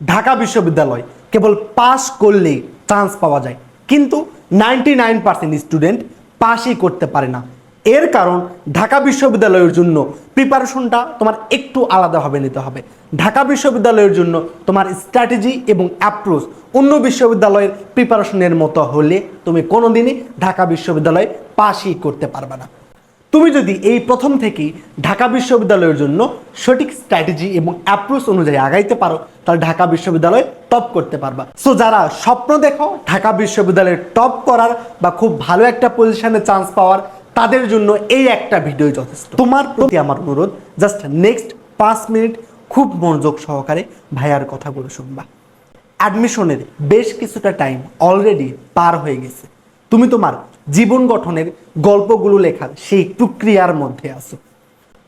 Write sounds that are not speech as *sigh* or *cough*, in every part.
ঢাকা বিশ্ববিদ্যালয় কেবল পাস করলেই চান্স পাওয়া যায়। কিন্তু নাইনটি নাইন পার্সেন্ট স্টুডেন্ট পাসই করতে পারে না। এর কারণ ঢাকা বিশ্ববিদ্যালয়ের জন্য প্রিপারেশনটা তোমার একটু আলাদাভাবে নিতে হবে। ঢাকা বিশ্ববিদ্যালয়ের জন্য তোমার স্ট্র্যাটেজি এবং অ্যাপ্রোচ অন্য বিশ্ববিদ্যালয়ের প্রিপারেশনের মতো হলে তুমি কোনোদিনই ঢাকা বিশ্ববিদ্যালয়ে পাসই করতে পারবে না। তুমি যদি এই প্রথম থেকেই ঢাকা বিশ্ববিদ্যালয়ের জন্য সঠিক স্ট্র্যাটেজি এবং অ্যাপ্রোচ অনুযায়ী আগাইতে পারো, তাহলে ঢাকা বিশ্ববিদ্যালয়ে টপ করতে পারবা। সো যারা স্বপ্ন দেখো ঢাকা বিশ্ববিদ্যালয়ে টপ করার বা খুব ভালো একটা পজিশনে চান্স পাওয়ার, তাদের জন্য এই একটা ভিডিও যথেষ্ট। তোমার প্রতি আমার অনুরোধ জাস্ট নেক্সট পাঁচ মিনিট খুব মনোযোগ সহকারে ভাইয়ার কথাগুলো শুনবা। অ্যাডমিশনের বেশ কিছুটা টাইম অলরেডি পার হয়ে গেছে। তুমি তোমার জীবন গঠনের গল্পগুলো লেখার সেই প্রক্রিয়ার মধ্যে আছো।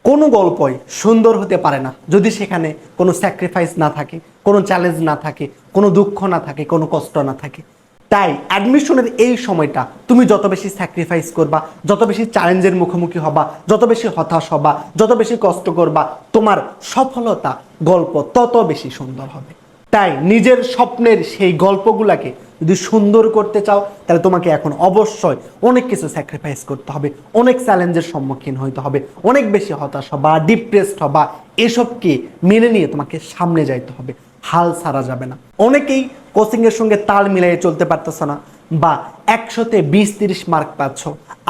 কোনো গল্পই সুন্দর হতে পারে না যদি সেখানে কোনো স্যাক্রিফাইস না থাকে, কোনো চ্যালেঞ্জ না থাকে, কোনো দুঃখ না থাকে, কোনো কষ্ট না থাকে। তাই অ্যাডমিশনের এই সময়টা তুমি যত বেশি স্যাক্রিফাইস করবা, যত বেশি চ্যালেঞ্জের মুখোমুখি হবা, যত বেশি হতাশ হবা, যত বেশি কষ্ট করবা, তোমার সফলতা গল্প তত বেশি সুন্দর হবে। তাই নিজের স্বপ্নের সেই গল্পগুলাকে যদি সুন্দর করতে চাও, তাহলে তোমাকে এখন অবশ্যই অনেক কিছু স্যাক্রিফাইস করতে হবে। অনেক চ্যালেঞ্জের সম্মুখীন হইতে হবে। অনেক বেশি হতাশ হবা ডিপ্রেসড হবা এসবকে মেনে নিয়ে তোমাকে সামনে যাইতে হবে। হাল ছাড়া যাবে না। অনেকেই কোচিংয়ের সঙ্গে তাল মিলাইয়ে চলতে পারতেছো না বা একশোতে বিশ, তিরিশ মার্ক পাচ্ছ।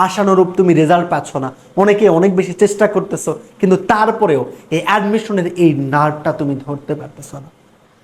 আশানুরূপ তুমি রেজাল্ট পাচ্ছ না। অনেকে অনেক বেশি চেষ্টা করতেছো, কিন্তু তারপরেও এই অ্যাডমিশনের এই নার্ভটা তুমি ধরতে পারতেছো না।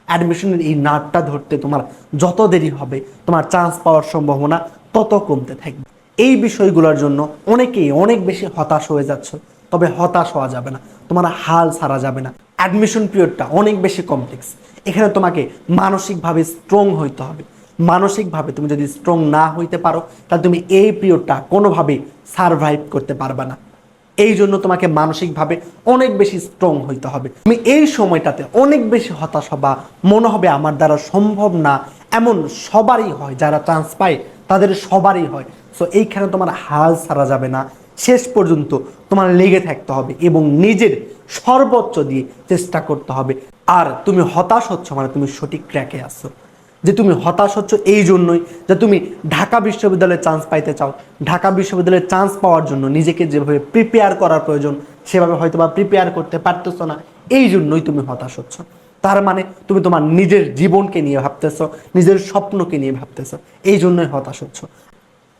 অ্যাডমিশনের এই নাটটা ধরতে তোমার যত দেরি হবে, তোমার চান্স পাওয়ার সম্ভাবনা তত কমতে থাকবে। এই বিষয়গুলোর জন্য অনেকেই অনেক বেশি হতাশ হয়ে যাচ্ছে, তবে হতাশ হওয়া যাবে না, তোমার হাল ছাড়া যাবে না। অ্যাডমিশন পিরিয়ডটা অনেক বেশি কমপ্লেক্স এখানে তোমাকে মানসিকভাবে স্ট্রং হইতে হবে। মানসিকভাবে তুমি যদি স্ট্রং না হইতে পারো, তাহলে তুমি এই পিরিয়ডটা কোনোভাবেই সারভাইভ করতে পারবে না। এই জন্য তোমাকে মানসিকভাবে অনেক বেশি স্ট্রং হইতে হবে। তুমি এই সময়টাতে অনেক বেশি হতাশ হবা, মনে হবে আমার দ্বারা সম্ভব না। এমন সবারই হয়, যারা চান্স পায়, তাদের সবারই হয়। সো এইখানে তোমার হাল ছাড়া যাবে না। শেষ পর্যন্ত তোমার লেগে থাকতে হবে এবং নিজের সর্বোচ্চ দিয়ে চেষ্টা করতে হবে। আর তুমি হতাশ হচ্ছ মানে তুমি সঠিক ট্র্যাকে আসছো যে তুমি হতাশ হচ্ছ এই জন্যই, যে তুমি ঢাকা বিশ্ববিদ্যালয়ে চান্স পাইতে চাও। ঢাকা বিশ্ববিদ্যালয়ে চান্স পাওয়ার জন্য নিজেকে যেভাবে প্রিপেয়ার করার প্রয়োজন, সেভাবে হয়তো বা প্রিপেয়ার করতে পারতেছো না, এই জন্যই তুমি হতাশ হচ্ছ। তার মানে তুমি তোমার নিজের জীবনকে নিয়ে ভাবতেছো, নিজের স্বপ্নকে নিয়ে ভাবতেছো, এই জন্যই হতাশ হচ্ছ।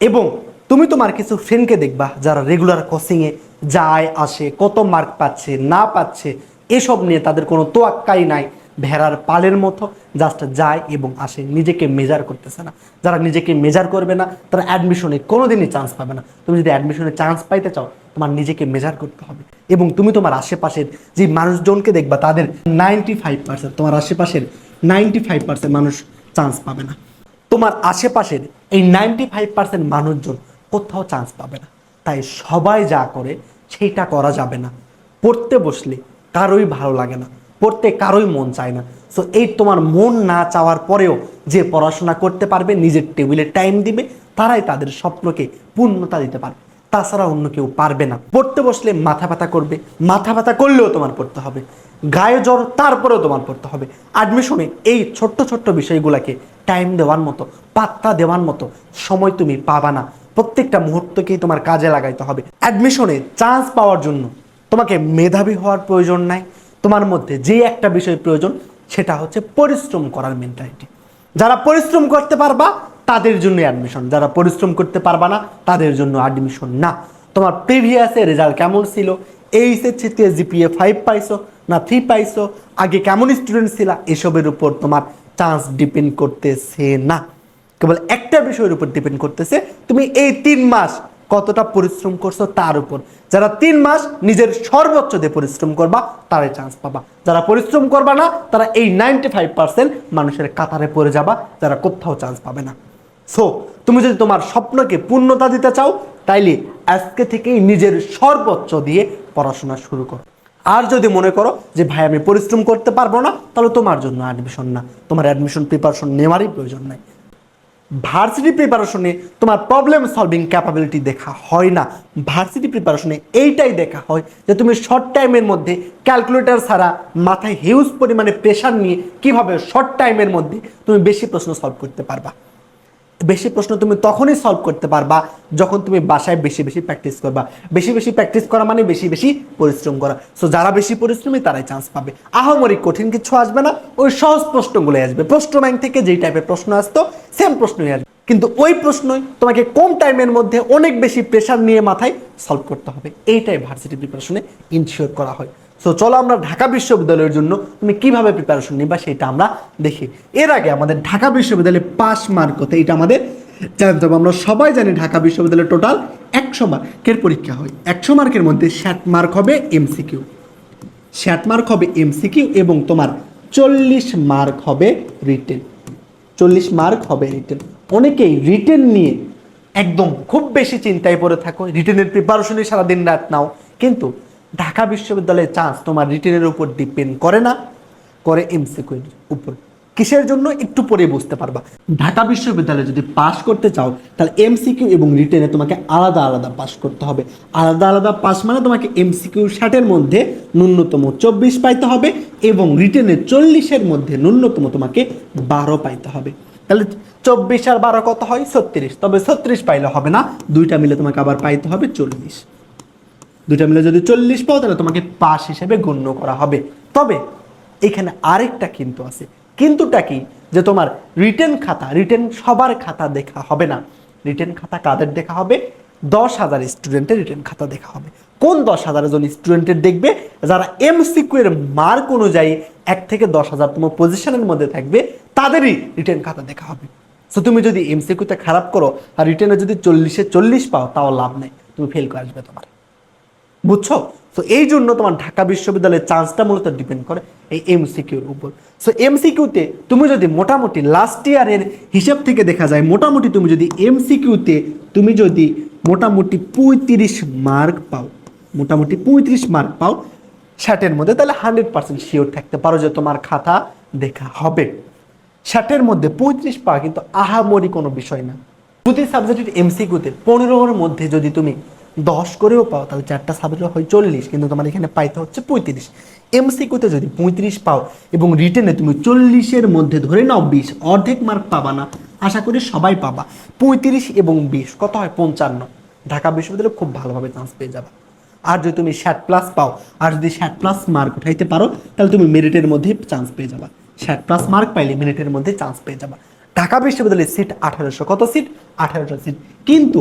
এবং তুমি তোমার কিছু ফ্রেন্ডকে দেখবা যারা রেগুলার কোচিংয়ে যায়, আসে, কত মার্ক পাচ্ছে, না পাচ্ছে, এসব নিয়ে তাদের কোনো তোয়াক্কাই নাই। ভেড়ার পালের মতো জাস্ট যায় এবং আসে, নিজেকে মেজার করতেছে না। যারা নিজেকে মেজার করবে না, তারা অ্যাডমিশনে কোনোদিনই চান্স পাবে না। তুমি যদি অ্যাডমিশনে চান্স পাইতে চাও, তোমার নিজেকে মেজার করতে হবে। এবং তুমি তোমার আশেপাশের যে মানুষজনকে দেখবা, তাদের নাইনটি ফাইভ পার্সেন্ট তোমার আশেপাশের নাইনটি ফাইভ পার্সেন্ট মানুষ চান্স পাবে না। তোমার আশেপাশের এই নাইনটি ফাইভ পার্সেন্ট মানুষজন কোথাও চান্স পাবে না। তাই সবাই যা করে সেইটা করা যাবে না। পড়তে বসলে কারোই ভালো লাগে না। পড়তে কারোই মন চায় না। সো এই তোমার মন না চাওয়ার পরেও যে পড়াশোনা করতে পারবে, নিজের টেবিলে টাইম দিবে, তারাই তাদের স্বপ্নকে পূর্ণতা দিতে পারবে। তাছাড়া অন্য কেউ পারবে না। পড়তে বসলে মাথা ব্যথা করবে। মাথা ব্যথা করলেও তোমার পড়তে হবে। গায়ে জ্বর, তারপরেও তোমার পড়তে হবে। অ্যাডমিশনে এই ছোট্ট ছোট্ট বিষয়গুলোকে টাইম দেওয়ার মতো, পাত্তা দেওয়ার মতো সময় তুমি পাবা না। প্রত্যেকটা মুহূর্তকেই তোমার কাজে লাগাইতে হবে। অ্যাডমিশনে চান্স পাওয়ার জন্য তোমাকে মেধাবী হওয়ার প্রয়োজন নাই। তোমার মধ্যে যে একটা বিষয় প্রয়োজন, সেটা হচ্ছে পরিশ্রম করার মেন্টালিটি যারা পরিশ্রম করতে পারবা, তাদের জন্য অ্যাডমিশন যারা পরিশ্রম করতে পারবা না, তাদের জন্য অ্যাডমিশন না। তোমার প্রিভিয়াসে রেজাল্ট কেমন ছিল? এইচএসসিতে জিপিএ ফাইভ পাইছো না থ্রি পাইছো? আগে কেমন স্টুডেন্ট ছিল? এসবের উপর তোমার চান্স ডিপেন্ড করতেছে না। কেবল একটা বিষয়ের উপর ডিপেন্ড করতেছে, তুমি এই তিন মাস কতটা পরিশ্রম করছ তার উপর। যারা তিন মাস নিজের সর্বোচ্চ দিয়ে পরিশ্রম করবা, তারাই চান্স পাবা। যারা পরিশ্রম করবা না, তারা এই নাইনটি ফাইভ পার্সেন্ট মানুষের কাতারে পড়ে যাবা, যারা কোথাও চান্স পাবে না। সো তুমি যদি তোমার স্বপ্নকে পূর্ণতা দিতে চাও, তাইলে আজকে থেকেই নিজের সর্বোচ্চ দিয়ে পড়াশোনা শুরু করো। আর যদি মনে করো যে, ভাই, আমি পরিশ্রম করতে পারব না, তাহলে তোমার জন্য অ্যাডমিশন না। তোমার অ্যাডমিশন প্রিপারেশন নেওয়ারই প্রয়োজন নাই। ভার্সিটি প্রিপারেশনে তোমার প্রবলেম সলভিং ক্যাপাবিলিটি দেখা হয় না। ভার্সিটি প্রিপারেশনে এইটাই দেখা হয় যে তুমি শর্ট টাইমের মধ্যে ক্যালকুলেটর ছাড়া মাথায় হিউজ পরিমাণে প্রেশার নিয়ে কীভাবে শর্ট টাইমের মধ্যে তুমি বেশি প্রশ্ন সলভ করতে পারবা। বেশি প্রশ্ন তুমি তখনই সলভ করতে পারবা যখন তুমি বাসায় বেশি বেশি প্র্যাকটিস করবা। বেশি বেশি প্র্যাকটিস করা মানে বেশি বেশি পরিশ্রম করা। সো যারা বেশি পরিশ্রমী, তারাই চান্স পাবে। আহামরি কঠিন কিছু আসবে না, ওই সহজ প্রশ্নগুলো আসবে। প্রশ্ন ব্যাংক থেকে যেই টাইপের প্রশ্ন আসতো সেম প্রশ্নই আসবে। কিন্তু ওই প্রশ্নই তোমাকে কম টাইমের মধ্যে অনেক বেশি প্রেশার নিয়ে মাথায় সলভ করতে হবে। এইটাই ভার্সিটি প্রিপারেশনে ইনশিওর করা হয়। সো চলো আমরা ঢাকা বিশ্ববিদ্যালয়ের জন্য তুমি কীভাবে প্রিপারেশন নিবা সেটা আমরা দেখি। এর আগে আমাদের ঢাকা বিশ্ববিদ্যালয়ে পাস মার্ক হতে, এটা আমাদের জানতে হবে। আমরা সবাই জানি ঢাকা বিশ্ববিদ্যালয়ে টোটাল একশো মার্কের পরীক্ষা হয়। একশো মার্কের মধ্যে ষাট মার্ক হবে এমসিকিউ ষাট মার্ক হবে এমসিকিউ এবং তোমার চল্লিশ মার্ক হবে রিটেন চল্লিশ মার্ক হবে রিটেন অনেকেই রিটেন নিয়ে একদম খুব বেশি চিন্তায় পড়ে থাকো। রিটেনের প্রিপারেশনে সারাদিন রাত নাও। কিন্তু ঢাকা বিশ্ববিদ্যালয়ের চান্স তোমার রিটেনের উপর ডিপেন্ড করে না, করে এমসিকিউর উপর। কিসের জন্য? একটু পরে বুঝতে পারবা। ঢাকা বিশ্ববিদ্যালয়ে যদি পাশ করতে চাও, তাহলে এমসিকিউ এবং রিটেনে তোমাকে আলাদা আলাদা পাস করতে হবে। আলাদা আলাদা পাস মানে তোমাকে এমসিকিউ ষাটের মধ্যে ন্যূনতম চব্বিশ পাইতে হবে এবং রিটেনে চল্লিশের মধ্যে ন্যূনতম তোমাকে বারো পাইতে হবে। তাহলে চব্বিশ আর বারো কত হয়? ছত্রিশ। তবে ছত্রিশ পাইলে হবে না। দুইটা মিলে তোমাকে আবার পাইতে হবে চল্লিশ। দুইটা মিলে যদি চল্লিশ পাও, তাহলে তোমাকে পাস হিসেবে গণ্য করা হবে। তবে এখানে আরেকটা কিন্তু আছে। কিন্তুটা কি? যে তোমার রিটেন খাতা, রিটেন সবার খাতা দেখা হবে না। রিটেন খাতা কাদের দেখা হবে? দশ হাজার স্টুডেন্টের রিটেন খাতা দেখা হবে। কোন দশ হাজার জন স্টুডেন্টের দেখবে? যারা এমসিকিউ এর মার্ক অনুযায়ী এক থেকে দশ হাজারতম পজিশনের মধ্যে থাকবে, তাদেরই রিটেন খাতা দেখা হবে। সো তুমি যদি এমসিকিউতে খারাপ করো, আর রিটেনে যদি চল্লিশে চল্লিশ পাও, তাও লাভ নেই। তুমি ফেল করে আসবে তোমার। বুঝছ? তো এই জন্য তোমার ঢাকা বিশ্ববিদ্যালয়ের চান্সটা মূলত ডিপেন্ড করে এই এমসিকিউর উপর। সো এমসিকিউতে তুমি যদি মোটামুটি লাস্ট ইয়ারের হিসাব থেকে দেখা যায়, মোটামুটি তুমি যদি এমসিকিউতে তুমি যদি মোটামুটি পঁয়ত্রিশ মার্ক পাও, মোটামুটি পঁয়ত্রিশ মার্ক পাও ষাটের মধ্যে তাহলে হান্ড্রেড পার্সেন্ট শিওর থাকতে পারো যে তোমার খাতা দেখা হবে। ষাটের মধ্যে পঁয়ত্রিশ পাওয়া কিন্তু আহামরি কোনো বিষয় না। প্রতি সাবজেক্টের এমসিকিউতে পনেরোর মধ্যে যদি তুমি দশ করেও পাও, তাহলে চারটা সাবজেক্ট হয় চল্লিশ, কিন্তু তোমার এখানে পাইতে হচ্ছে পঁয়ত্রিশ। এমসিকিউতে যদি পঁয়ত্রিশ পাও এবং রিটেনে তুমি চল্লিশের মধ্যে ধরে নাও বিশ, অর্ধেক মার্ক পাবা না। আশা করি সবাই পাবা। পঁয়ত্রিশ এবং বিশ, কত হয়? পঞ্চান্ন। ঢাকা বিশ্ববিদ্যালয়ে খুব ভালোভাবে চান্স পেয়ে যাবা। আর যদি তুমি ষাট প্লাস পাও, আর যদি ষাট প্লাস মার্ক উঠাইতে পারো, তাহলে তুমি মেরিটের মধ্যে চান্স পেয়ে যাবা। ষাট প্লাস মার্ক পাইলে মেরিটের মধ্যে চান্স পেয়ে যাবা। ঢাকা বিশ্ববিদ্যালয়ের সিট আঠারোশো, কত সিট আঠারোশো সিট কিন্তু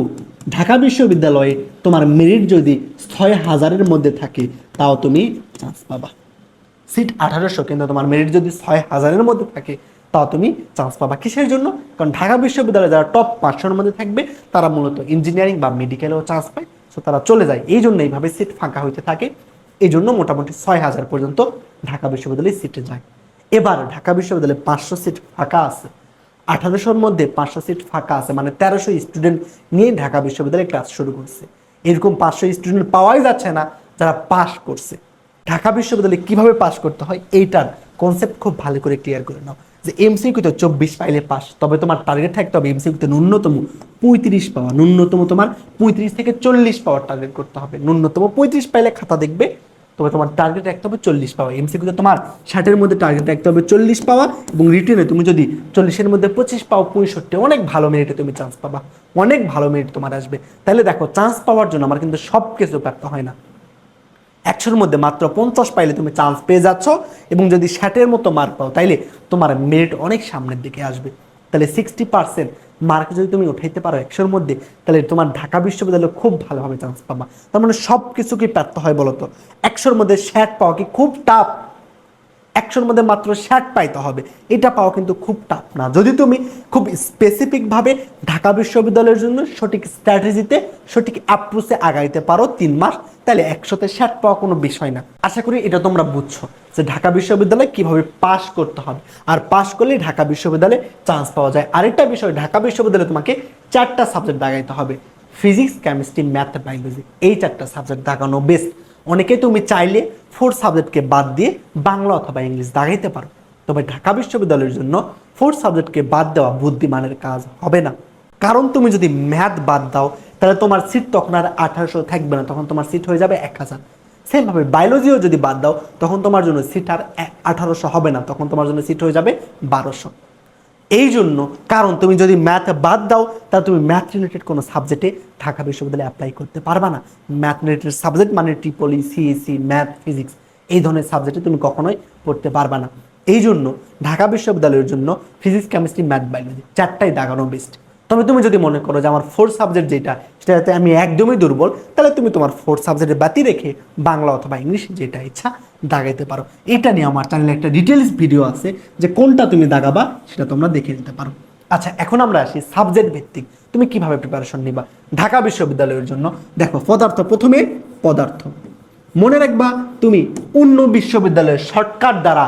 ঢাকা বিশ্ববিদ্যালয়ে তোমার মেরিট যদি ছয় হাজারের মধ্যে থাকে, তাও তুমি চান্স পাবা। সিট আঠারোশো, কিন্তু তোমার মেরিট যদি ছয় হাজারের মধ্যে থাকে, তাও তুমি চান্স পাবা। কিসের জন্য? কারণ ঢাকা বিশ্ববিদ্যালয়ে যারা টপ পাঁচশোর মধ্যে থাকবে, তারা মূলত ইঞ্জিনিয়ারিং বা মেডিকেলেও চান্স পায়। সো তারা চলে যায়। এই জন্য এইভাবে সিট ফাঁকা হইতে থাকে। এই জন্য মোটামুটি ছয় হাজার পর্যন্ত ঢাকা বিশ্ববিদ্যালয়ে সিটে যায়। এবার ঢাকা বিশ্ববিদ্যালয়ে পাঁচশো সিট ফাঁকা আছে। আঠারোশোর মধ্যে পাঁচশো সিট ফাঁকা আছে মানে তেরোশো স্টুডেন্ট নিয়ে ঢাকা বিশ্ববিদ্যালয়ে ক্লাস শুরু করছে। এরকম পাঁচশো স্টুডেন্ট পাওয়াই যাচ্ছে না যারা পাস করছে। ঢাকা বিশ্ববিদ্যালয়ে কীভাবে পাস করতে হয় এইটার কনসেপ্ট খুব ভালো করে ক্লিয়ার করে নাও। যে এমসিকিউতে চব্বিশ পাইলে পাস তবে তোমার টার্গেট থাকতে হবে এমসিকিউতে ন্যূনতম পঁয়ত্রিশ পাওয়া। ন্যূনতম তোমার পঁয়ত্রিশ থেকে চল্লিশ পাওয়ার টার্গেট করতে হবে। ন্যূনতম পঁয়ত্রিশ পাইলে খাতা দেখবে তবে তোমার টার্গেট রাখতে হবে চল্লিশ পাওয়া। এমসিকিউতে তোমার ষাটের মধ্যে টার্গেট রাখতে হবে চল্লিশ পাওয়া এবং রিটেনে তুমি যদি চল্লিশের মধ্যে পঁচিশ পাও, পঁয়ষট্টি, অনেক ভালো মেরিটে তুমি চান্স পাবা। অনেক ভালো মেরিট তোমার আসবে। তাহলে দেখো চান্স পাওয়ার জন্য আমার কিন্তু সব কিছু প্রাপ্ত হয় না। একশোর মধ্যে মাত্র পঞ্চাশ পাইলে তুমি চান্স পেয়ে যাচ্ছ এবং যদি ষাটের মতো মার্ক পাও, তাইলে তোমার মেরিট অনেক সামনের দিকে আসবে। তাহলে সিক্সটি পার্সেন্ট মার্ক যদি তুমি উঠাইতে পারো একশোর মধ্যে, তাহলে তোমার ঢাকা বিশ্ববিদ্যালয়ে খুব ভালোভাবে চান্স পাবা। তার মানে সব কিছু কি প্রাপ্ত হয় বলতো একশোর মধ্যে শ্যাট পাওয়া কি খুব টাফ একশোর মধ্যে মাত্র ষাট পাইতে হবে। এটা পাওয়া কিন্তু খুব টাফ না। যদি তুমি খুব স্পেসিফিকভাবে ঢাকা বিশ্ববিদ্যালয়ের জন্য সঠিক স্ট্র্যাটেজিতে সঠিক অ্যাপ্রোচে আগাইতে পারো তিন মাস, তাহলে একশোতে ষাট পাওয়া কোনো বিষয় না। আশা করি এটা তোমরা বুঝছ যে ঢাকা বিশ্ববিদ্যালয়ে কীভাবে পাস করতে হবে। আর পাস করলে ঢাকা বিশ্ববিদ্যালয়ে চান্স পাওয়া যায়। আরেকটা বিষয়, ঢাকা বিশ্ববিদ্যালয়ে তোমাকে চারটা সাবজেক্ট দাগাইতে হবে। ফিজিক্স কেমিস্ট্রি ম্যাথ বায়োলজি এই চারটা সাবজেক্ট দাগানো বেস্ট অনেকে তুমি চাইলে ফোর সাবজেক্টকে বাদ দিয়ে বাংলা অথবা ইংলিশ দাগাইতে পারো। তবে ঢাকা বিশ্ববিদ্যালয়ের জন্য ফোর্থ সাবজেক্টকে বাদ দেওয়া বুদ্ধিমানের কাজ হবে না। কারণ তুমি যদি ম্যাথ বাদ দাও, তাহলে তোমার সিট তখন আর আঠারোশো থাকবে না, তখন তোমার সিট হয়ে যাবে এক হাজার। সেমভাবে বায়োলজিও যদি বাদ দাও, তখন তোমার জন্য সিট আর আঠারোশো হবে না, তখন তোমার জন্য সিট হয়ে যাবে বারোশো। এই জন্য কারণ তুমি যদি ম্যাথ বাদ দাও, তাহলে তুমি ম্যাথ রিলেটেড কোনো সাবজেক্টে ঢাকা বিশ্ববিদ্যালয়ে অ্যাপ্লাই করতে পারবা না। ম্যাথ রিলেটেড সাবজেক্ট মানে triple E CSE math physics এই ধরনের সাবজেক্টে তুমি কখনোই পড়তে পারবা না। এই জন্য ঢাকা বিশ্ববিদ্যালয়ের জন্য ফিজিক্স কেমিস্ট্রি ম্যাথ বায়োলজি চারটাই দাগানো বেস্ট তবে তুমি যদি মনে করো যে আমার ফোর্থ সাবজেক্ট যেটা সেটাতে আমি একদমই দুর্বল, তাহলে তুমি তোমার ফোর্থ সাবজেক্টে বাতি রেখে বাংলা অথবা ইংলিশ যেটা ইচ্ছা দাগাইতে পারো। এটা নিয়ে আমার চ্যানেলে একটা ডিটেলস ভিডিও আছে যে কোনটা তুমি দাগাবা, সেটা তোমরা দেখে নিতে পারো। আচ্ছা এখন আমরা আসি সাবজেক্ট ভিত্তিক। তুমি কীভাবে প্রিপারেশন নিবা? ঢাকা বিশ্ববিদ্যালয়ের জন্য। দেখো, পদার্থ প্রথমে পদার্থ। মনে রাখবা, তুমি অন্য বিশ্ববিদ্যালয়ের শর্টকাট দ্বারা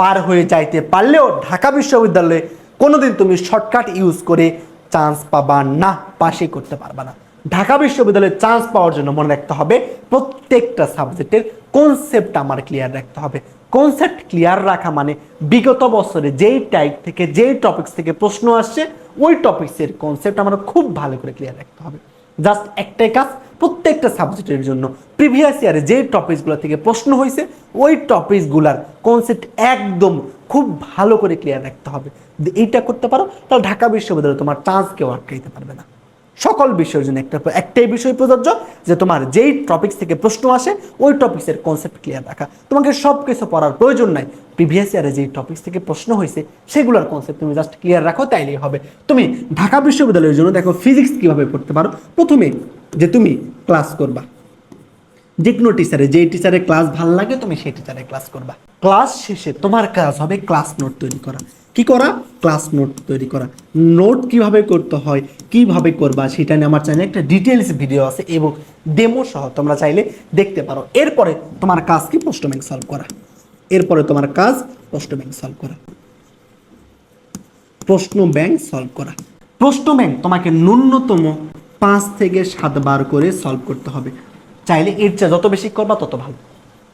পার হয়ে যাইতে পারলেও ঢাকা বিশ্ববিদ্যালয়ে কোনোদিন তুমি শর্টকাট ইউজ করে চান্স পাবা না পাশে করতে পারবা না। ঢাকা বিশ্ববিদ্যালয়ে চান্স পাওয়ার জন্য মনে রাখতে হবে প্রত্যেকটা সাবজেক্টের কনসেপ্ট আমার ক্লিয়ার রাখতে হবে। কনসেপ্ট ক্লিয়ার রাখা মানে বিগত বছরে যেই টাইপ থেকে, যেই টপিক্স থেকে প্রশ্ন আসছে, ওই টপিক্সের কনসেপ্ট আমার খুব ভালো করে ক্লিয়ার রাখতে হবে। জাস্ট একটাই কাজ, প্রত্যেকটা সাবজেক্টের জন্য প্রিভিয়াস ইয়ারে যে টপিকসগুলো থেকে প্রশ্ন হয়েছে ওই টপিকসগুলার কনসেপ্ট একদম খুব ভালো করে ক্লিয়ার রাখতে হবে। এইটা করতে পারো, তাহলে ঢাকা বিশ্ববিদ্যালয়ে তোমার চান্স কেউ আটকাইতে পারবে না। সকল বিষয়ের জন্য একটা একটাই বিষয় প্রযোজ্য, যে তোমার যেই টপিক্স থেকে প্রশ্ন আসে, ওই টপিক্সের কনসেপ্ট ক্লিয়ার রাখা। তোমাকে সব কিছু পড়ার প্রয়োজন নাই। প্রিভিয়াস ইয়ারে যেই টপিক্স থেকে প্রশ্ন হয়েছে, সেগুলোর কনসেপ্ট তুমি জাস্ট ক্লিয়ার রাখো, তাইলেই হবে। তুমি ঢাকা বিশ্ববিদ্যালয়ের জন্য দেখো ফিজিক্স কীভাবে পড়তে পারো। প্রথমে যে তুমি ক্লাস করবা। যে কোনো টিচারে যেই টিচারের ক্লাস ভালো লাগে, তুমি সেই টিচারের ক্লাস করবা। ক্লাস শেষে তোমার কাজ হবে ক্লাস নোট তৈরি করা। কি করা? ক্লাস নোট তৈরি করা। নোট কীভাবে করতে হয়, কীভাবে করবা, সেটা নিয়ে আমার চ্যানেলে একটা ডিটেলস ভিডিও আছে এবং ডেমো সহ তোমরা চাইলে দেখতে পারো। এরপরে তোমার কাজ কি? প্রশ্ন ব্যাংক সলভ করা। এরপরে তোমার কাজ প্রশ্ন ব্যাংক সলভ করা। প্রশ্ন ব্যাংক সলভ করা। প্রশ্ন ব্যাংক তোমাকে ন্যূনতম পাঁচ থেকে সাতবার করে সলভ করতে হবে। চাইলে এর চেয়ে যত বেশি করবা তত ভালো।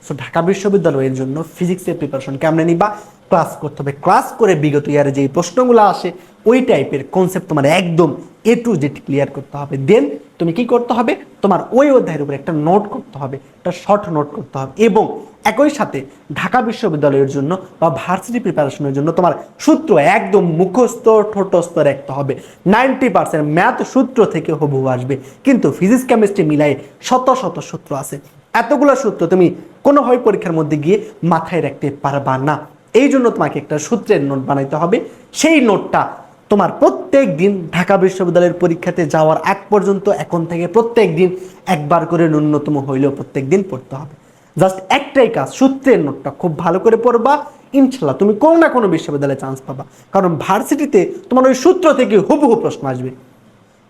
সো ঢাকা বিশ্ববিদ্যালয়ের জন্য ফিজিক্সের প্রিপারেশন কেমনে নিবা? ক্লাস করতে হবে। ক্লাস করে বিগত ইয়ারে যে প্রশ্নগুলো আসে, ওই টাইপের কনসেপ্ট তোমার একদম এ টু জেড ক্লিয়ার করতে হবে। দেন তুমি কি করতে হবে? তোমার ওই অধ্যায়ের উপরে একটা নোট করতে হবে, একটা শর্ট নোট করতে হবে এবং একই সাথে ঢাকা বিশ্ববিদ্যালয়ের জন্য বা ভার্সিটি প্রিপারেশনের জন্য তোমার সূত্র একদম মুখস্থ, ঠোঁটস্থ রাখতে হবে। নাইনটি পার্সেন্ট ম্যাথ সূত্র থেকে হবু আসবে। কিন্তু ফিজিক্স কেমিস্ট্রি মিলাই শত শত সূত্র আছে। এতগুলো সূত্র তুমি কোনোভাবে পরীক্ষার মধ্যে গিয়ে মাথায় রাখতে পারবা না। এই জন্য তোমাকে একটা সূত্রের নোট বানাইতে হবে। সেই নোটটা তোমার প্রত্যেক দিন ঢাকা বিশ্ববিদ্যালয়ের পরীক্ষাতে যাওয়ার আগ পর্যন্ত, এখন থেকে প্রত্যেক দিন একবার করে ন্যূনতম হইলেও প্রত্যেক দিন পড়তে হবে। জাস্ট একটাই কাজ, সূত্রের নোটটা খুব ভালো করে পড়বা। ইনশাল্লাহ তুমি কোনো না কোনো বিশ্ববিদ্যালয়ে চান্স পাবা। কারণ ভার্সিটিতে তোমার ওই সূত্র থেকে হুবহু প্রশ্ন আসবে।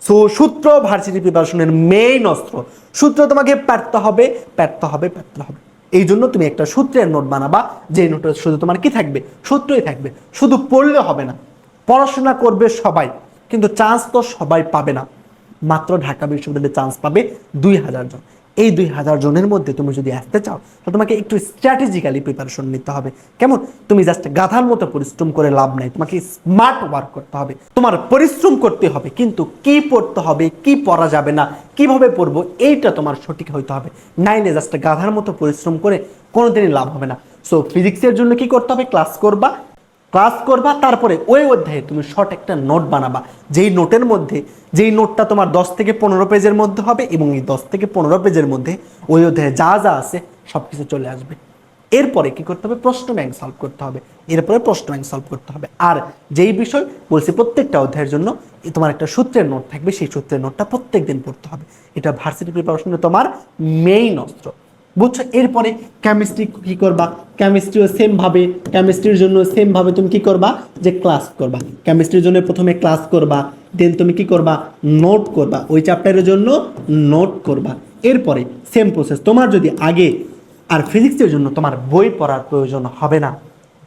সো সূত্র, ভার্সিটি প্রিপারেশনের মেইন অস্ত্র। সূত্র তোমাকে পারতে হবে পারতে হবে পারতে হবে। এই জন্য তুমি একটা সূত্রের নোট বানাবা, যে নোটে শুধু তোমার কি থাকবে? সূত্রই থাকবে। শুধু পড়লে হবে না। পড়াশোনা করবে সবাই, কিন্তু চান্স তো সবাই পাবে না। মাত্র ঢাকা বিশ্ববিদ্যালয়ে চান্স পাবে দুই হাজার জন। এই দুই হাজার জনের মধ্যে তুমি যদি আসতে চাও তাহলে তোমাকে একটু স্ট্র্যাটেজিক্যালি প্রিপারেশন নিতে হবে। কেমন? তুমি জাস্ট গাধার মতো পরিশ্রম করে লাভ নাই। তোমাকে স্মার্ট ওয়ার্ক করতে হবে। তোমার পরিশ্রম করতে হবে, কিন্তু কি পড়তে হবে, কি পড়া যাবে না, কীভাবে পড়ব, এইটা তোমার সঠিক হইতে হবে। নাইনে জাস্ট গাধার মতো পরিশ্রম করে কোনোদিনই লাভ হবে না। সো ফিজিক্সের জন্য কি করতে হবে? ক্লাস করবা ক্লাস করবা, তারপরে ওই অধ্যায়ে তুমি শর্ট একটা নোট বানাবা। যেই নোটের মধ্যে, যেই নোটটা তোমার দশ থেকে পনেরো পেজের মধ্যে হবে এবং এই দশ থেকে পনেরো পেজের মধ্যে ওই অধ্যায়ে যা যা আছে সব কিছু চলে আসবে। এরপরে কি করতে হবে? প্রশ্ন ব্যাংক সলভ করতে হবে। এরপরে প্রশ্ন ব্যাংক সলভ করতে হবে। আর যেই বিষয় বলছি প্রত্যেকটা অধ্যায়ের জন্য তোমার একটা সূত্রের নোট থাকবে। সেই সূত্রের নোটটা প্রত্যেক দিন পড়তে হবে। এটা ভার্সিটি প্রিপারেশনে তোমার মেইন অস্ত্র। বুঝছ? এরপরে কেমিস্ট্রি কি করবা? কেমিস্ট্রিও সেম ভাবে কেমিস্ট্রির জন্য সেম ভাবে তুমি কি করবা? যে ক্লাস করবা। কেমিস্ট্রির জন্য প্রথমে ক্লাস করবা দেন তুমি কি করবা? নোট করবা। ওই চ্যাপ্টারের জন্য নোট করবা। এরপরে সেম প্রসেস তোমার যদি আগে আর ফিজিক্সের জন্য তোমার বই পড়ার প্রয়োজন হবে না,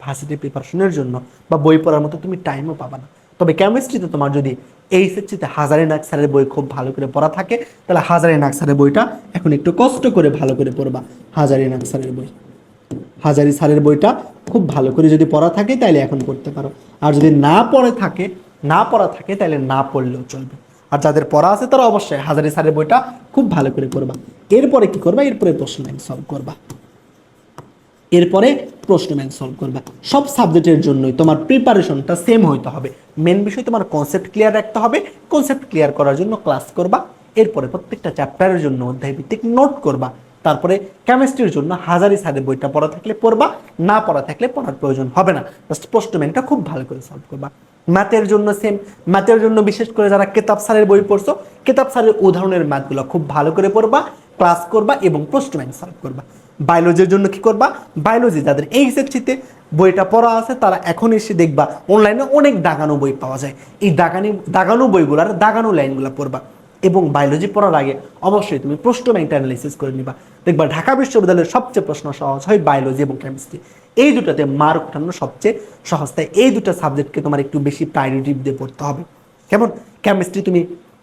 ভার্সিটি প্রিপারেশনের জন্য বা বই পড়ার মতো তুমি টাইমও পাবা না। তবে কেমিস্ট্রিতে তোমার যদি এইচএসসিতে হাজারে নাক স্যারের বই খুব ভালো করে পড়া থাকে, তাহলে হাজারে নাক স্যারের বইটা এখন একটু কষ্ট করে ভালো করে পড়বা, হাজারে নাক স্যারের বই। হাজারি স্যারের বইটা খুব ভালো করে যদি পড়া থাকে তাহলে এখন পড়তে পারো। আর যদি না পড়ে থাকে, না পড়া থাকে তাহলে না পড়লেও চলবে। আর যাদের পড়া আছে তারা অবশ্যই হাজারি স্যারের বইটা খুব ভালো করে করবা এরপরে কি করবা? এরপরে প্রশ্ন সলভ করবা। এরপরে প্রশ্ন ব্যাংক সলভ করবা। সব সাবজেক্টের জন্যই তোমার প্রিপারেশনটা সেম হইতে হবে। মেন বিষয় তোমার কনসেপ্ট ক্লিয়ার রাখতে হবে। কনসেপ্ট ক্লিয়ার করার জন্য ক্লাস করবা। এরপরে প্রত্যেকটা চ্যাপ্টারের জন্য অধ্যায় ভিত্তিক নোট করবা। তারপরে কেমিস্ট্রির জন্য হাজারি সাদের বইটা পড়া থাকলে পড়বা। না পড়া থাকলে পড়ার প্রয়োজন হবে না। জাস্ট প্রশ্ন ব্যাংকটা খুব ভালো করে সলভ করবা। ম্যাথের জন্য সেম ম্যাথের জন্য বিশেষ করে যারা কেতাব সারের বই পড়ছো, কেতাব সারের উদাহরণের ম্যাথগুলো খুব ভালো করে পড়বা ক্লাস করবা এবং প্রশ্ন ব্যাংক সলভ করবা। বায়োলজির জন্য কি করবা? বায়োলজি যাদের এই সেকশিতে বইটা পড়া আছে, তারা এখন এসে দেখবা অনলাইনে অনেক দাগানো বই পাওয়া যায়। এই দাগানি, দাগানো বইগুলার দাগানো লাইনগুলো পড়বা। এবং বায়োলজি পড়ার আগে অবশ্যই তুমি প্রশ্ন ব্যাংকটা অ্যানালাইসিস করে নিবা। দেখবা, ঢাকা বিশ্ববিদ্যালয়ের সবচেয়ে প্রশ্ন সহজ হয় বায়োলজি এবং কেমিস্ট্রি এই দুটাতে মার্ক ওঠানো সবচেয়ে সহজ। তাই এই দুটো সাবজেক্টকে তোমার একটু বেশি প্রায়োরিটি দিয়ে পড়তে হবে। কেমন? কেমিস্ট্রি তুমি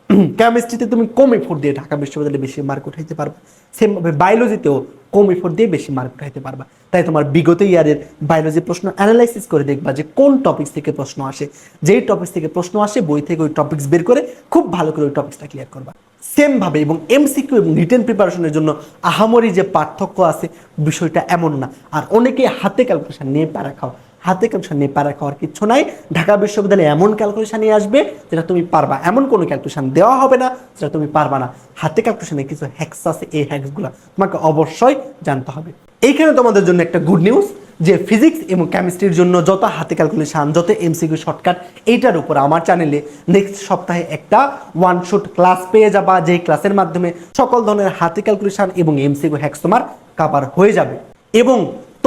*clears throat* কেমিস্ট্রিতে তুমি কম এফোর্ট দিয়ে ঢাকা বিশ্ববিদ্যালয়ে বেশি মার্ক উঠাইতে পারবা। সেমভাবে বায়োলজিতেও কম এফোর্ট দিয়ে বেশি মার্ক উঠাইতে পারবা। তাই তোমার বিগত ইয়ারের বায়োলজি প্রশ্ন অ্যানালাইসিস করে দেখবা যে কোন টপিক থেকে প্রশ্ন আসে। যেই টপিক থেকে প্রশ্ন আসে, বই থেকে ওই টপিকস বের করে খুব ভালো করে ওই টপিকসটা ক্লিয়ার করবা। সেম ভাবে এবং এমসিকিউ এবং রিটেন প্রিপারেশনের জন্য আহামরি যে পার্থক্য আছে, বিষয়টা এমন না। আর অনেকে হাতে ক্যালকুলেশন নিয়ে প্যারা খাও। হাতে ক্যালকুলেশন নিয়ে পারা খাওয়ার কিচ্ছু নাই। ঢাকা বিশ্ববিদ্যালয়ে এমন ক্যালকুলেশন নিয়ে আসবে যেটা তুমি পারবা। এমন কোনো ক্যালকুলেশন দেওয়া হবে না যেটা তুমি পারবা না। হাতে ক্যালকুলেশনে কিছু হ্যাক্স আছে, এই হ্যাক্সগুলো তোমাকে অবশ্যই জানতে হবে। এইখানে তোমাদের জন্য একটা গুড নিউজ যে ফিজিক্স এবং কেমিস্ট্রির জন্য যত হাতে ক্যালকুলেশন যত এমসিকিউ শর্টকাট এইটার উপর আমার চ্যানেলে নেক্সট সপ্তাহে একটা ওয়ান শুট ক্লাস পেয়ে যাবা, যেই ক্লাসের মাধ্যমে সকল ধরনের হাতে ক্যালকুলেশন এবং এমসিকিউ হ্যাক্স তোমার কাভার হয়ে যাবে। এবং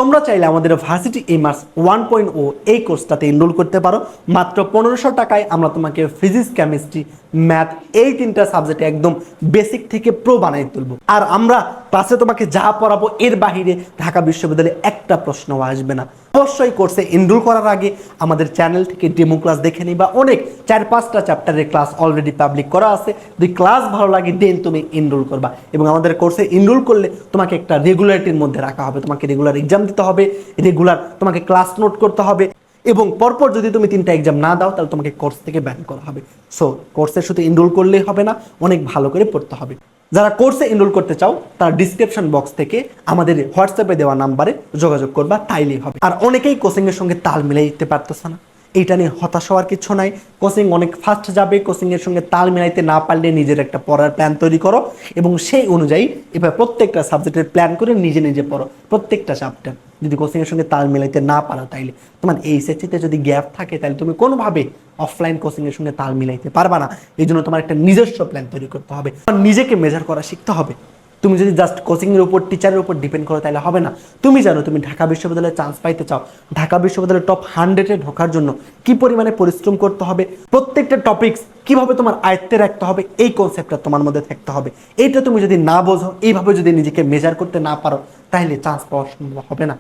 তোমরা চাইলে আমাদের ভার্সিটি এমার্স ওয়ান পয়েন্ট ও এই কোর্সটাতে এনরোল করতে পারো। মাত্র পনেরোশো টাকায় আমরা তোমাকে ফিজিক্স কেমিস্ট্রি ম্যাথ এই তিনটা সাবজেক্টে একদম বেসিক থেকে প্রো বানিয়ে তুলবো। আর আমরা ক্লাসে তোমাকে যা পড়াবো এর বাহিরে ঢাকা বিশ্ববিদ্যালয়ে একটা প্রশ্নও আসবে না। অবশ্যই কোর্সে এনরোল করার আগে আমাদের চ্যানেল থেকে ডেমো ক্লাস দেখে নিবা। অনেক, চার, পাঁচটা চ্যাপ্টারের ক্লাস অলরেডি পাবলিক করা আছে। যদি ক্লাস ভালো লাগে দেন তুমি এনরোল করবা। এবং আমাদের কোর্সে এনরোল করলে তোমাকে একটা রেগুলারিটির মধ্যে রাখা হবে। তোমাকে রেগুলার এক্সাম দিতে হবে রেগুলার তোমাকে ক্লাস নোট করতে হবে। এবং পরপর যদি তুমি তিনটা এক্সাম না দাও, তাহলে তোমাকে কোর্স থেকে ব্যান করা হবে। সো কোর্সে শুধু এনরোল করলেই হবে না, অনেক ভালো করে পড়তে হবে। যারা কোর্সে এনরোল করতে চাও, তারা ডিসক্রিপশন বক্স থেকে আমাদের হোয়াটসঅ্যাপে দেওয়া নাম্বারে যোগাযোগ করবা, তাইলেই হবে। আর অনেকেই কোচিংয়ের সঙ্গে তাল মিলাই দিতে পারতেছে না। এইটা নিয়ে হতাশ হওয়ার কিছু নাই। কোচিং অনেক ফাস্ট যাবে কোচিং এর সঙ্গে তাল মিলাইতে না পারলে নিজের একটা পড়ার প্ল্যান তৈরি করো এবং সেই অনুযায়ী এবার প্রত্যেকটা সাবজেক্টের প্ল্যান করে নিজে নিজে পড়ো, প্রত্যেকটা চ্যাপ্টার যদি কোচিং এর সঙ্গে তাল মিলাইতে না পারো তাইলে তোমার এই সেচিতে যদি গ্যাপ থাকে তাহলে তুমি কোনোভাবে অফলাইন কোচিং এর সঙ্গে তাল মিলাইতে পারবা না। এই জন্য তোমার একটা নিজস্ব প্ল্যান তৈরি করতে হবে। নিজেকে মেজার করা শিখতে হবে। তুমি যদি জাস্ট কোচিংয়ের উপর টিচারের উপর ডিপেন্ড করো তাহলে হবে না। তুমি জানো, তুমি ঢাকা বিশ্ববিদ্যালয়ে চান্স পাইতে চাও। ঢাকা বিশ্ববিদ্যালয়ের টপ হান্ড্রেডে ঢোকার জন্য কি পরিমাণে পরিশ্রম করতে হবে? প্রত্যেকটা টপিকস কীভাবে তোমার আয়ত্তে রাখতে হবে? এই কনসেপ্টটা তোমার মধ্যে থাকতে হবে। এইটা তুমি যদি না বোঝো, এইভাবে যদি নিজেকে মেজার করতে না পারো তাহলে চান্স পাওয়া সম্ভব হবে না।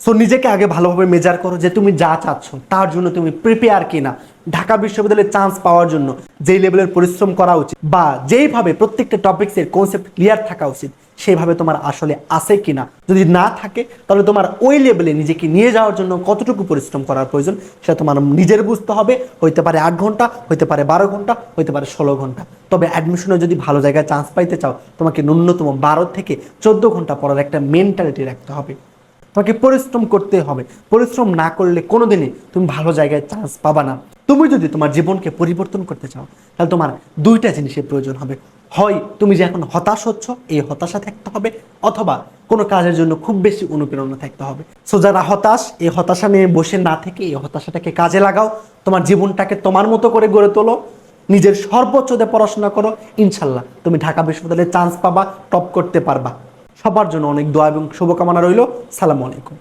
সো নিজেকে আগে ভালোভাবে মেজার করো যে তুমি যা চাচ্ছ, তার জন্য তুমি প্রিপেয়ার কিনা। ঢাকা বিশ্ববিদ্যালয়ে চান্স পাওয়ার জন্য যেই লেভেলের পরিশ্রম করা উচিত বা যেইভাবে প্রত্যেকটা টপিক্সের কনসেপ্ট ক্লিয়ার থাকা উচিত, সেইভাবে তোমার আসলে আছে কিনা। যদি না থাকে, তাহলে তোমার ওই লেভেলে নিজেকে নিয়ে যাওয়ার জন্য কতটুকু পরিশ্রম করার প্রয়োজন, সেটা তোমার নিজের বুঝতে হবে। হইতে পারে আট ঘণ্টা, হইতে পারে বারো ঘণ্টা, হইতে পারে ষোলো ঘণ্টা। তবে অ্যাডমিশনে যদি ভালো জায়গায় চান্স পাইতে চাও, তোমাকে ন্যূনতম বারো থেকে চোদ্দ ঘণ্টা পড়ার একটা মেন্টালিটি রাখতে হবে। তোমাকে পরিশ্রম করতে হবে। পরিশ্রম না করলে কোনোদিনই তুমি ভালো জায়গায় চান্স পাবা না। তুমি যদি তোমার জীবনকে পরিবর্তন করতে চাও, তাহলে তোমার দুইটা জিনিসের প্রয়োজন হবে। হয় তুমি যে এখন হতাশ হচ্ছ, এই হতাশা থাকতে হবে, অথবা কোনো কাজের জন্য খুব বেশি অনুপ্রেরণা থাকতে হবে। সো যারা হতাশ, এই হতাশা নিয়ে বসে না থেকে এই হতাশাটাকে কাজে লাগাও, তোমার জীবনটাকে তোমার মতো করে গড়ে তোলো, নিজের সর্বোচ্চ দিয়ে পড়াশোনা করো, ইনশাল্লাহ তুমি ঢাকা বিশ্ববিদ্যালয়ে চান্স পাবা টপ করতে পারবা। সবার জন্য অনেক দোয়া এবং শুভকামনা রইল। সালামু আলাইকুম।